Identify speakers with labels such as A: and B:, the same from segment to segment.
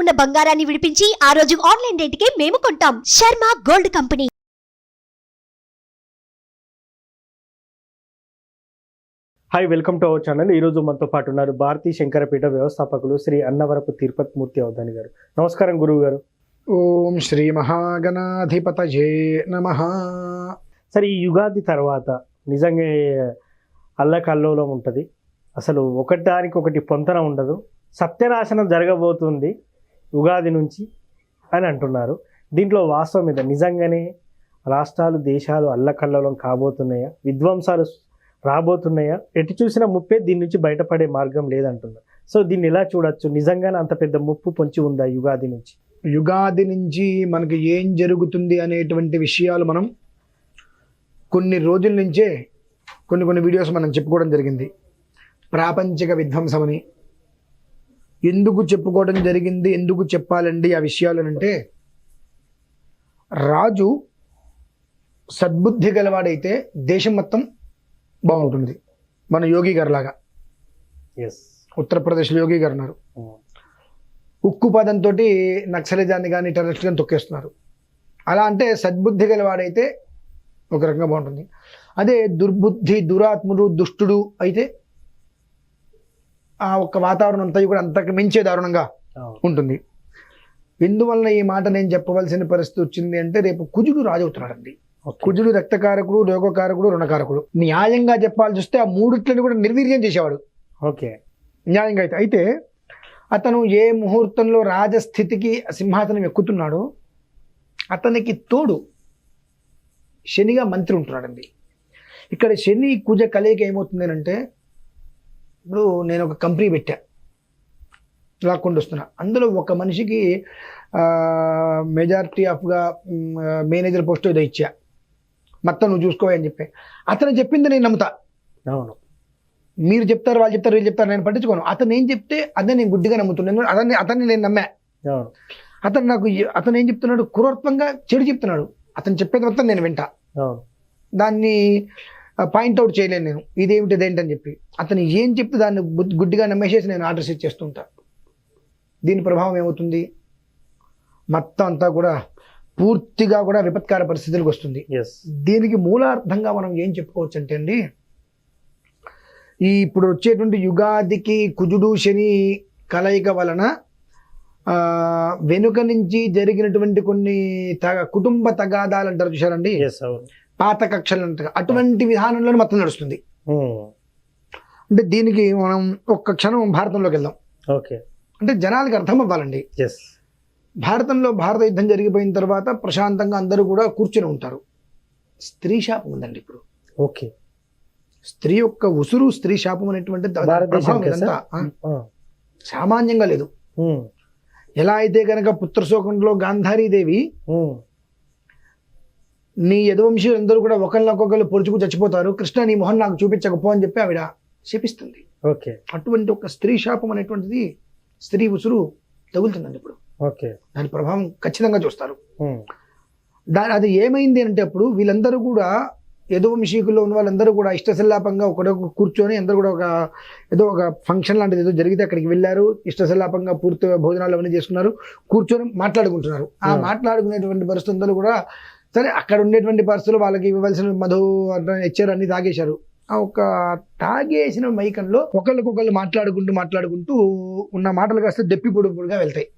A: ఉన్న బంగారాన్ని విడిపించి ఆ రోజు ఆన్లైన్ రేటుకే మేము కొంటాం. Sharma gold company.
B: Hi welcome to our channel ఈ రోజు మనతో పాటు ఉన్నారు భారతీ శంకరపీఠ వ్యవస్థాపకులు శ్రీ అన్నవరపు తిరుపతి మూర్తి అవధాని గారు. నమస్కారం గురువు గారు.
C: ఓం శ్రీ మహాగణాధిపతయే నమ.
B: సరే ఈ యుగాది తర్వాత నిజంగా అల్లకల్లోలం ఉంటుంది. అసలు ఒకటానికి ఒకటి పొంతన ఉండదు. సత్యనాశనం జరగబోతుంది. ఉగాది నుంచి అని అంటున్నారు. దీంట్లో వాస్తవం మీద నిజంగానే రాష్ట్రాలు దేశాలు అల్లకల్లోలం కాబోతున్నాయా? విధ్వంసాలు రాబోతున్నాయా? ఎటు చూసినా ముప్పే దీని నుంచి బయటపడే మార్గం లేదంటున్నారు. సో దీన్ని ఎలా చూడొచ్చు? నిజంగానే అంత పెద్ద ముప్పు పొంచి ఉందా యుగాది నుంచి?
C: యుగాది నుంచి మనకి ఏం జరుగుతుంది అనేటువంటి విషయాలు మనం కొన్ని రోజుల నుంచే కొన్ని కొన్ని వీడియోస్ మనం చెప్పుకోవడం జరిగింది. ప్రాపంచిక విధ్వంసమని ఎందుకు చెప్పుకోవడం జరిగింది? ఎందుకు చెప్పాలండి ఆ విషయాలు అంటే రాజు సద్బుద్ధి గలవాడైతే దేశం మొత్తం బాగుంటుంది. మన యోగి గారిలాగా.
B: ఎస్
C: ఉత్తరప్రదేశ్లో యోగి గారు ఉన్నారు ఉక్కు పదంతో నక్సలిజాన్ని కానీ టెర్రరిస్ట్ కానీ తొక్కేస్తున్నారు. అలా అంటే సద్బుద్ధి గలవాడైతే ఒక రకంగా బాగుంటుంది. అదే దుర్బుద్ధి దురాత్ముడు దుష్టుడు అయితే ఆ ఒక్క వాతావరణం అంతా కూడా అంతకు మించే దారుణంగా ఉంటుంది. ఎందువలన ఈ మాట నేను చెప్పవలసిన పరిస్థితి వచ్చింది అంటే రేపు కుజుడు రాజవుతున్నాడండి. కుజుడు రక్తకారకుడు రోగకారకుడు రుణకారకుడు. న్యాయంగా చెప్పాల్సి వస్తే ఆ మూడిట్లని కూడా నిర్వీర్యం చేసేవాడు.
B: ఓకే.
C: న్యాయంగా అయితే అయితే అతను ఏ ముహూర్తంలో రాజస్థితికి సింహాసనం ఎక్కుతున్నాడో అతనికి తోడు శనిగా మంత్రి ఉంటున్నాడండి. ఇక్కడ శని కుజ కలయిక ఏమవుతుంది అంటే ఇప్పుడు నేను ఒక కంపెనీ పెట్టా. లాక్కుండా వస్తున్నా. అందులో ఒక మనిషికి మెజారిటీ ఆఫ్గా మేనేజర్ పోస్ట్ ఏదో ఇచ్చా. మొత్తం నువ్వు చూసుకోవా అని చెప్పి. అతను చెప్పింది నేను నమ్ముతా.
B: అవును.
C: మీరు చెప్తారు వాళ్ళు చెప్తారు వీళ్ళు చెప్తారు నేను పట్టించుకోను. అతను ఏం చెప్తే అదే నేను గుడ్డిగా నమ్ముతున్నాను అతన్ని అతన్ని నేను నమ్మా. అతను నాకు అతను ఏం చెప్తున్నాడు? క్రూరత్వంగా చెడు చెప్తున్నాడు. అతను చెప్పేది మొత్తం నేను వింటా. దాన్ని పాయింట్అవుట్ చేయలేను నేను. ఇదేమిటి ఇదేంటని చెప్పి. అతను ఏం చెప్తే దాన్ని గుడ్డిగా నమ్మేసేసి నేను ఆర్డర్స్ ఇచ్చేస్తుంటా దీని ప్రభావం ఏమవుతుంది? మొత్తం అంతా కూడా పూర్తిగా కూడా విపత్కార పరిస్థితులకు వస్తుంది.
B: ఎస్
C: దీనికి మూలార్థంగా మనం ఏం చెప్పుకోవచ్చు అంటే అండి ఈ ఇప్పుడు వచ్చేటువంటి యుగాదికి కుజుడు శని కలయిక వలన వెనుక నుంచి జరిగినటువంటి కొన్ని తగ కుటుంబ తగాదాలు అంటారు చూసారండి పాత కక్షలు అంటారు అటువంటి విధానంలో మొత్తం నడుస్తుంది. అంటే దీనికి మనం ఒక్క క్షణం భారతంలోకి వెళ్దాం.
B: ఓకే.
C: అంటే జనాలకి అర్థం అవ్వాలండి.
B: ఎస్
C: భారతంలో భారత యుద్ధం జరిగిపోయిన తర్వాత ప్రశాంతంగా అందరూ కూడా కూర్చొని ఉంటారు. స్త్రీ శాపం ఉందండి ఇప్పుడు.
B: ఓకే.
C: స్త్రీ యొక్క ఉసురు స్త్రీ శాపం అనేటువంటి. సామాన్యంగా లేదు. ఎలా అయితే కనుక పుత్రశోకంలో గాంధారీదేవి. నీ యదువంశీయులందరూ కూడా ఒకరినొకొకరు పొడుచుకు చచ్చిపోతారు. కృష్ణ నీ మొహం నాకు చూపించకపో అని చెప్పి ఆవిడ శపిస్తుంది.
B: ఓకే.
C: అటువంటి ఒక స్త్రీ శాపం అనేటువంటిది స్త్రీ ఉసురు తగులుతుందండి ఇప్పుడు.
B: ఓకే.
C: దాని ప్రభావం ఖచ్చితంగా చూస్తారు. దాని అది ఏమైంది అంటే అప్పుడు వీళ్ళందరూ కూడా యదువంశీకుల్లో ఉన్న వాళ్ళందరూ కూడా ఇష్టసల్లాపంగా ఒకడే కూర్చొని అందరూ కూడా ఒక ఏదో ఒక ఫంక్షన్ లాంటిది ఏదో జరిగితే అక్కడికి వెళ్ళారు. ఇష్టసల్లాపంగా పూర్తిగా భోజనాలు అవన్నీ చేసుకున్నారు. కూర్చొని మాట్లాడుకుంటున్నారు. ఆ. మాట్లాడుకునేటువంటి పరిస్థితులు కూడా సరే అక్కడ ఉండేటువంటి పరిస్థితులు వాళ్ళకి ఇవ్వవలసిన మధు హెచ్చర్ అన్ని తాగేశారు ఆ ఒక తాగేసిన మైకంలో ఒకళ్ళకొకళ్ళు మాట్లాడుకుంటూ మాట్లాడుకుంటూ ఉన్న మాటలు కాస్త దెప్పి పొడుపుడుగా వెళ్తాయి.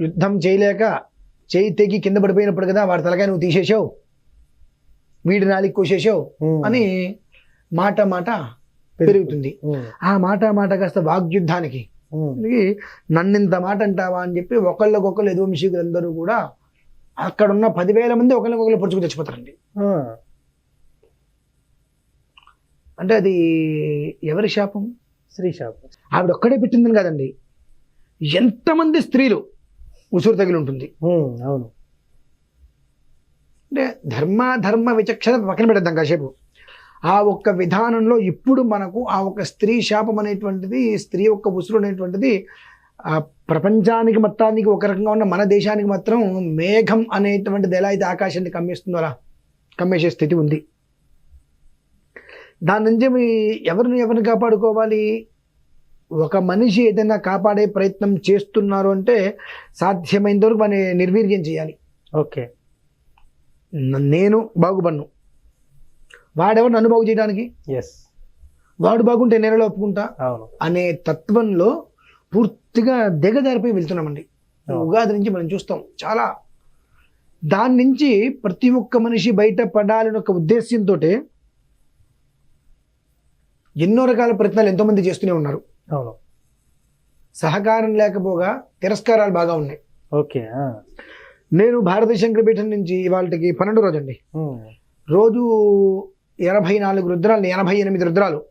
C: యుద్ధం చేయలేక చేయి తెగి కింద పడిపోయినప్పుడు కదా వాడి తలకాయ నువ్వు తీసేసావు వీడి నాలికి కోసేసావు. అని మాట మాట పెరుగుతుంది. ఆ మాట మాట కాస్త వాగ్యుద్ధానికి నన్నింత మాట అంటావా అని చెప్పి ఒకళ్ళకొకళ్ళు యదువంశీకులందరూ కూడా అక్కడ ఉన్న పదివేల మంది ఒకళ్ళకొకళ్ళు పొడుచుకు తెచ్చిపోతారండి
B: ఆ.
C: అంటే అది ఎవరి శాపం?
B: స్త్రీ శాపం.
C: ఆవిడ ఒక్కడే పెట్టిందని కాదండి. ఎంతమంది స్త్రీలు ఉసురు తగిలి ఉంటుంది.
B: అవును.
C: అంటే ధర్మ ధర్మ విచక్షణ పక్కన పెడదాం కాసేపు. ఆ ఒక్క విధానంలో ఇప్పుడు మనకు ఆ ఒక స్త్రీ శాపం అనేటువంటిది స్త్రీ యొక్క ఉసురు అనేటువంటిది ఆ ప్రపంచానికి మొత్తానికి ఒక రకంగా ఉన్న మన దేశానికి మాత్రం మేఘం అనేటువంటిది ఎలా అయితే ఆకాశాన్ని కమ్మేస్తుందో అలా కమ్మేసే స్థితి ఉంది. దాని నుంచి మీ ఎవరిని ఎవరిని కాపాడుకోవాలి? ఒక మనిషి ఏదైనా కాపాడే ప్రయత్నం చేస్తున్నారు అంటే సాధ్యమైనంత వరకు మన నిర్వీర్యం చేయాలి.
B: ఓకే.
C: నేను బాగుపడ్ను. వాడెవరు నన్ను బాగు చేయడానికి?
B: ఎస్
C: వాడు బాగుంటే నేను ఒప్పుకుంటా?
B: అవును.
C: అనే తత్వంలో పూర్తిగా దిగజారిపోయి వెళ్తున్నామండి. ఉగాది నుంచి మనం చూస్తాం చాలా దాని నుంచి ప్రతి ఒక్క మనిషి బయట పడాలని ఒక ఉద్దేశ్యంతో ఎన్నో రకాల ప్రయత్నాలు ఎంతోమంది చేస్తూనే ఉన్నారు
B: అవును
C: సహకారం లేకపోగా తిరస్కారాలు బాగా ఉన్నాయి
B: ఓకే.
C: నేను భారతీయ శంకరపీఠం నుంచి ఇవాళకి పన్నెండు రోజు అండి. రోజు ఎనభై నాలుగు రుద్రాలు ఎనభై ఎనిమిది రుద్రాలు.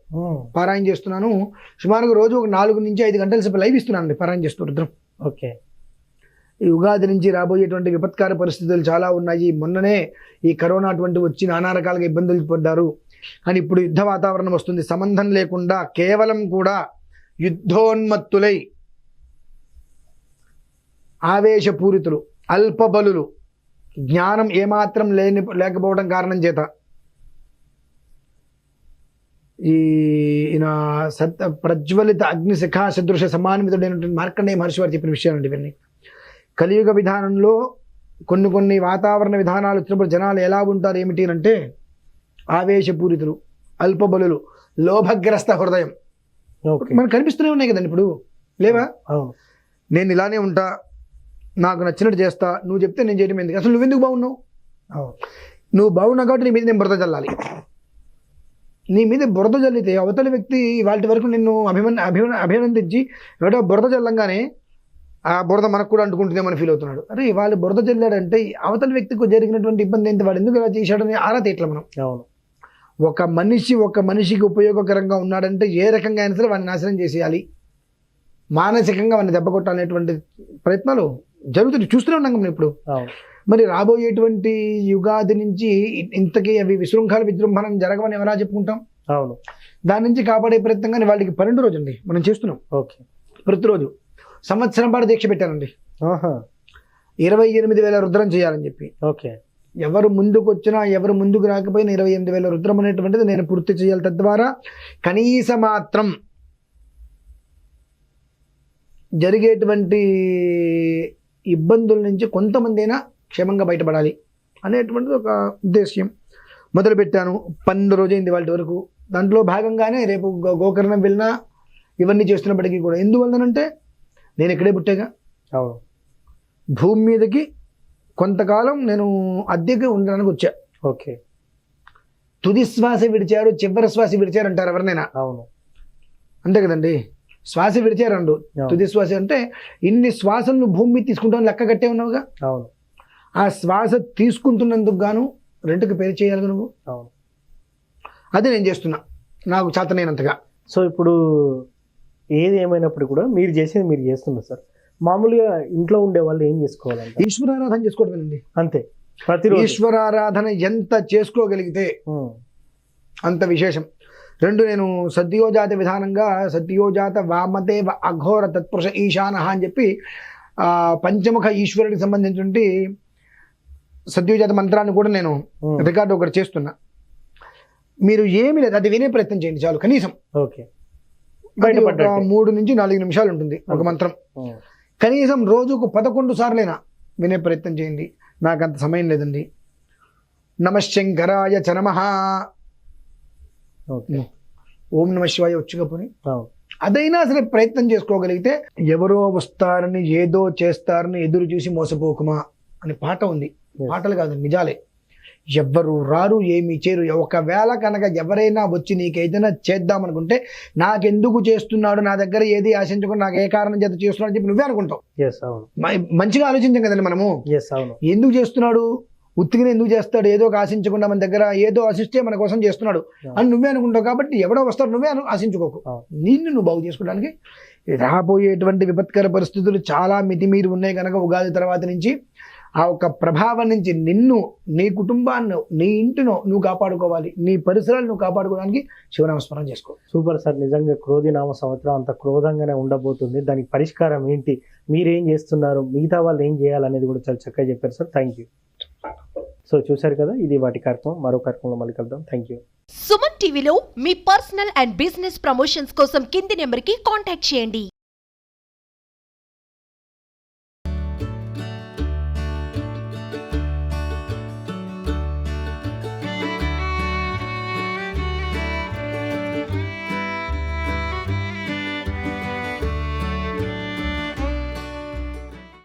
C: పారాయణ చేస్తున్నాను. సుమారుగా రోజు ఒక నాలుగు నుంచి ఐదు గంటల సేపు లైవ్ ఇస్తున్నాను అండి పారాయణ చేస్తూ రుద్రం.
B: ఓకే.
C: ఈ ఉగాది నుంచి రాబోయేటువంటి విపత్కార పరిస్థితులు చాలా ఉన్నాయి. మొన్ననే ఈ కరోనా అటువంటి వచ్చి నానా రకాలుగా ఇబ్బందులు పడ్డారు. కానీ ఇప్పుడు యుద్ధ వాతావరణం వస్తుంది. సంబంధం లేకుండా కేవలం కూడా యుద్ధోన్మత్తులై ఆవేశపూరితులు అల్పబలులు జ్ఞానం ఏమాత్రం లేని లేకపోవడం కారణం చేత ఈ ఈయన సత్ ప్రజ్వలిత అగ్ని శిఖా సదృశ సమాన్వితుడైనటువంటి మార్కండేయ మహర్షి వారు చెప్పిన విషయాలండి ఇవన్నీ. కలియుగ విధానంలో కొన్ని కొన్ని వాతావరణ విధానాలు వచ్చినప్పుడు జనాలు ఎలా ఉంటారు ఏమిటి అంటే ఆవేశపూరితులు అల్పబలులు లోభగ్రస్త హృదయం.
B: ఓకే.
C: మనకు కనిపిస్తూనే ఉన్నాయి కదండి ఇప్పుడు. లేవా? నేను ఇలానే ఉంటా నాకు నచ్చినట్టు చేస్తా నువ్వు చెప్తే నేను చేయడం ఎందుకు? అసలు నువ్వెందుకు బాగున్నావు? నువ్వు బాగున్నావు కాబట్టి నీ మీద నేను బురద చల్లాలి. నీ మీద బురద చల్లితే అవతలి వ్యక్తి వాటి వరకు నిన్ను అభిమన్ అభిమన్ అభినందించి ఎవడో బురద చల్లంగానే ఆ బురద మనకు కూడా అంటుకుంటుందేమని ఫీల్ అవుతున్నాడు. అరే వాళ్ళు బురద చల్లాడంటే అవతలి వ్యక్తికి జరిగినటువంటి ఇబ్బంది ఏంటి? వాడు ఎందుకు ఇలా చేశాడని ఆరా తీయట్ల మనం.
B: అవును.
C: ఒక మనిషి ఒక మనిషికి ఉపయోగకరంగా ఉన్నాడంటే ఏ రకంగా అయినా సరే వాడిని నాశనం చేసేయాలి. మానసికంగా వాడిని దెబ్బ కొట్టాలనేటువంటి ప్రయత్నాలు జరుగుతుంది చూస్తూనే ఉన్నాం మనం ఇప్పుడు.
B: అవును.
C: మరి రాబోయేటువంటి యుగాది నుంచి ఇంతకీ అవి విశృంఖల విజృంభణం జరగవని ఎలా చెప్పుకుంటాం?
B: అవును.
C: దాని నుంచి కాపాడే ప్రయత్నంగా వాళ్ళకి పన్నెండు రోజు అండి మనం చేస్తున్నాం.
B: ఓకే.
C: ప్రతిరోజు సంవత్సరం పాటు దీక్ష పెట్టానండి
B: ఆహా.
C: ఇరవై ఎనిమిది వేల రుద్రం చేయాలని చెప్పి.
B: ఓకే.
C: ఎవరు ముందుకు వచ్చినా ఎవరు ముందుకు రాకపోయినా ఇరవై ఎనిమిది వేల రుద్రం అనేటువంటిది నేను పూర్తి చేయాలి తద్వారా కనీస మాత్రం జరిగేటువంటి ఇబ్బందుల నుంచి కొంతమంది అయినా క్షేమంగా బయటపడాలి అనేటువంటిది ఒక ఉద్దేశ్యం. మొదలుపెట్టాను పన్నెండు రోజైంది వాళ్ళ వరకు. దాంట్లో భాగంగానే రేపు గో- గోకర్ణం వెళ్ళినా ఇవన్నీ చేస్తున్నప్పటికీ కూడా. ఎందువల్లనంటే నేను ఇక్కడే పుట్టాగా.
B: అవును
C: భూమి మీదకి కొంతకాలం నేను అద్దెకి ఉండడానికి వచ్చా.
B: ఓకే.
C: తుది శ్వాస విడిచారు చివరి శ్వాస విడిచారు అంటారు ఎవరినైనా?
B: అవును.
C: అంతే కదండి. శ్వాస విడిచారండు
B: అవును.
C: తుది శ్వాస అంటే ఇన్ని శ్వాసలు నువ్వు భూమి మీద తీసుకుంటావు లెక్క కట్టే ఉన్నావుగా?
B: అవును.
C: ఆ శ్వాస తీసుకుంటున్నందుకు గాను రెండుకి పేరు చేయాలి నువ్వు?
B: అవును.
C: అదే నేను చేస్తున్నా. నాకు చేతనైనంతగా.
B: సో ఇప్పుడు ఏది ఏమైనప్పుడు కూడా మీరు చేసేది మీరు చేస్తున్నారు సార్. మామూలుగా ఇంట్లో ఉండే వాళ్ళు ఏం చేసుకోవాలంట?
C: ఈశ్వరారాధన చేసుకోవడమేనండి.
B: అంతే. ప్రతిరోజు.
C: ఈశ్వరారాధన ఎంత చేసుకోగలిగితే అంత విశేషం. రెండు నేను సద్యోజాత విధానంగా సద్యోజాత వామదేవ అఘోర తత్పురుష ఈశాన అని చెప్పి పంచముఖ ఈశ్వరుడికి సంబంధించినటువంటి సద్యోజాత మంత్రాన్ని కూడా నేను రికార్డు ఒకటి చేస్తున్నా. మీరు ఏమి లేదు అది వినే ప్రయత్నం చేయండి చాలు కనీసం.
B: ఓకే.
C: ఒక. మూడు నుంచి నాలుగు నిమిషాలు ఉంటుంది ఒక. మంత్రం. కనీసం రోజుకు పదకొండు సార్లైనా వినే ప్రయత్నం చేయండి నాకు అంత సమయం లేదండి. నమశంకరాయ చ నమః.
B: ఓకే.
C: ఓం నమ శివాయ వచ్చుకపోని అదైనా సరే ప్రయత్నం చేసుకోగలిగితే ఎవరో వస్తారని ఏదో చేస్తారని ఎదురు చూసి మోసపోకుమా? అని పాట ఉంది. పాటలు కాదు నిజాలే. ఎవ్వరు రారు ఏమి చేయరు. ఒకవేళ కనుక ఎవరైనా వచ్చి నీకు ఏదైనా చేద్దామనుకుంటే నాకెందుకు చేస్తున్నాడు నా దగ్గర ఏది ఆశించకుండా నాకు ఏ కారణం చేత చేస్తున్నాడు అని చెప్పి నువ్వే అనుకుంటావు. మంచిగా ఆలోచించాం కదండి మనము. ఎందుకు చేస్తున్నాడు? ఉత్తిగా ఎందుకు చేస్తాడు? ఏదో ఒక ఆశించకుండా మన దగ్గర ఏదో ఆశిస్తే మన కోసం చేస్తున్నాడు అని నువ్వే అనుకుంటావు కాబట్టి ఎవడో వస్తాడు నువ్వే అను ఆశించుకోకు.
B: అవును.
C: నిన్ను నువ్వు బాగు చేసుకోవడానికి రాబోయేటువంటి విపత్కర పరిస్థితులు చాలా మితిమీరి ఉన్నాయి కనుక ఉగాది తర్వాత నుంచి ఆ ఒక ప్రభావం నుంచి నిన్ను నీ కుటుంబాన్ని నీ ఇంటినో నువ్వు కాపాడుకోవాలి. నీ పరిసరాలు నువ్వు కాపాడుకోవడానికి శివనామస్మరణ చేసుకో.
B: సూపర్ సార్ నిజంగా క్రోధినామ సంవత్సరం అంత క్రోధంగానే ఉండబోతుంది. దానికి పరిష్కారం ఏంటి? మీరేం చేస్తున్నారు? మిగతా వాళ్ళు ఏం చేయాలనేది కూడా చాలా చక్కగా చెప్పారు సార్. థ్యాంక్ యూ సో చూశారు కదా ఇది వాటి కార్యక్రమం. మరో కార్యక్రమంలో మళ్ళీ కలుద్దాం. థ్యాంక్ యూ
A: సుమన్ టీవీలో మీ పర్సనల్ అండ్ బిజినెస్ ప్రమోషన్స్ కోసం కింది నెంబర్కి కాంటాక్ట్ చేయండి.